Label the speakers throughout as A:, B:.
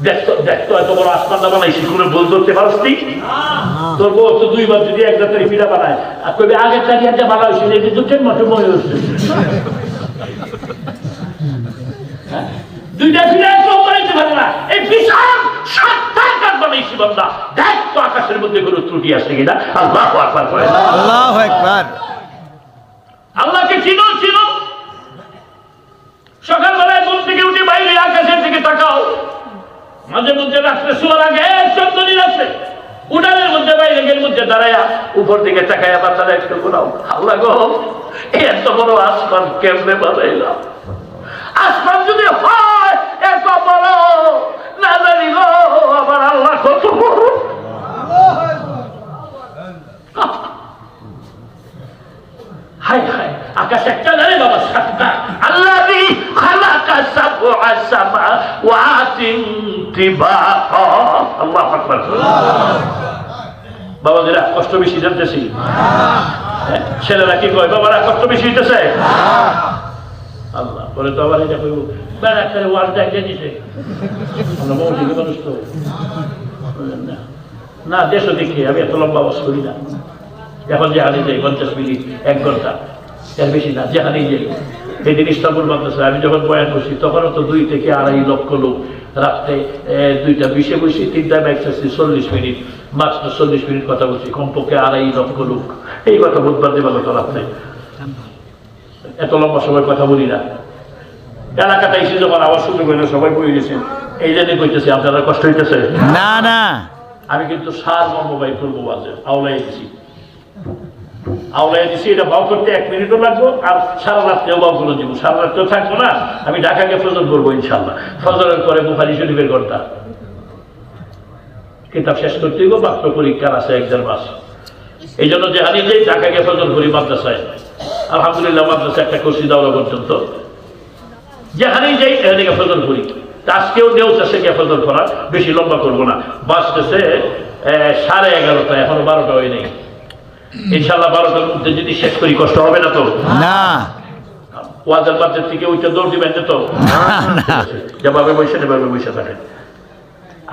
A: দেখতো দেখতো এত বড় আসমান না বানাইছি কোনো বল ধরতে পারস নি? তোর বউ তো দুইবার যদি এক জাতের পিঠা বানায় আর কবি আগের চারিয়ার যে ভালো হয়েছে এই কিন্তু ঠিক মতো মনে হচ্ছে হ্যাঁ? দুইটা ফিরে একদম বানাইতে পারে না। এই বিশাল সাতটার কাজ বানাইছি বন্ধা দেখ তো আকাশের মধ্যে কোনো ত্রুটি আছে কিনা। আল্লাহ আকবার
B: আল্লাহ
A: আল্লাহকে মাঝে মধ্যে রাত্রে শোয়ার আগে চন্দনী আছে উড়ানের মধ্যে বাইরে গের মধ্যে দাঁড়ায়া উপর দিকে তাকায়া বাচ্চারা একটু ঘুরাও আল্লাহ গো এত বড় আসমান কেমনে বানাইলাম? আসমান যদি হয়, এত বড়, না জানি গো, আমার আল্লাহ কত হায় হায়, আকাশ একটা জানে বাবা, সাতটা। আল্লাহি বাবাদেরা কষ্ট বেশি জানতেছি। হ্যাঁ, ছেলেরা কি কয় বাবারা কষ্ট বেশি হইতেছে? আল্লাহ পরে তো আবার এটা কইব বেড়া করে ওয়াল দিছে। না? দেশও দেখি আমি এত লম্বা বস করি না। এখন যেখানে যাই পঞ্চাশ মিনিট এক ঘণ্টা। এর বেশি না যেখানেই যাই এই দিন ইস্তাম্বুল মাদ্রাসা আমি যখন বয়ান করছি তখনও তো দুই থেকে আড়াই লক্ষ লোক রাত্রে দুইটা বিশে বসি তিনটা ব্যাগ চাচ্ছি চল্লিশ মিনিট মাত্র চল্লিশ মিনিট কথা বলছি কমপক্ষে আড়াই লক্ষ লোক। এই কথা বুধবার দেবা গত রাত্রে। এত লম্বা সময় কথা বলি না। এলাকাটা এসে যখন আবার সুযোগ হইল সবাই বই গেছেন এই জন্য কইতেছি আপনারা কষ্ট হইতেছে?
B: না না।
A: আমি কিন্তু সার মোবাইল করব বাজে আওলাই দিছি আওলাই দিছি, এটা বাউ করতে এক মিনিটও লাগবো, আর সারা রাত্রেও বাউ করে দিব। সারা রাত্রেও থাকব না, আমি ঢাকাকে ফজর করব ইনশাল্লাহ। ফজরের পরে বুখারি শরীফের ঘণ্টা কিতাব শেষ করতে হইব মাত্র পরীক্ষার আছে এক দেড় মাস এই জন্য যে হানি যে ঢাকাকে ফজর করি মাদ্রাসায়। আলহামদুলিল্লাহ মাদ্রাসা একটা করছি দাওয়া পর্যন্ত। যেখানেই যাই এখানে ফজর করি আজকেও নেওয়া সে ফজর করা, বেশি লম্বা করব না। বাঁচতেছে সাড়ে এগারোটা এখনও বারোটা হয় নেই। ইনশাল্লাহ বারোটার মধ্যে যদি শেষ করি কষ্ট হবে না তো?
B: না।
A: ওয়াজার বাজার থেকে ওইটা দৌড় দিবেন তো? যেভাবে বসে নেভাবে বসে থাকেন।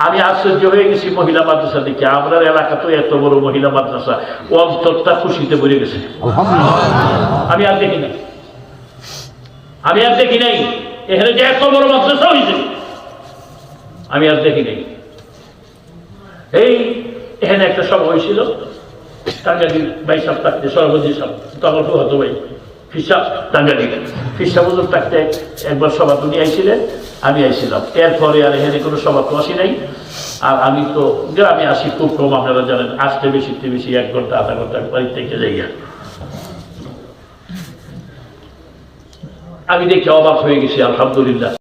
A: আমি আশ্চর্য হয়ে গেছি মহিলা মাদ্রাসা দেখে। আমরা এলাকা তো এত বড় মহিলা মাদ্রাসা। অন্তরটা খুশিতে ভরে গেছে। আমি আর দেখি নাই। আমি আর দেখি নাই। এখানে যে এত বড় মাদ্রাসা হয়েছে আমি আর দেখি নাই। এই এখানে একটা সভা হয়েছিল টাঙ্গালি টাঙ্গালি ফিসা একবার সভা তুমি আইছিলেন, আমি আইছিলাম। এরপরে আর এখানে কোনো সভা তো আসি নাই। আর আমি তো গ্রামে আসি, খুব কম, আপনারা জানেন, আসতে বেশি বেশি এক ঘণ্টা, আধা ঘণ্টা থেকে যাই আমি দেখে অবাক হয়ে গেছি, আলহামদুলিল্লাহ।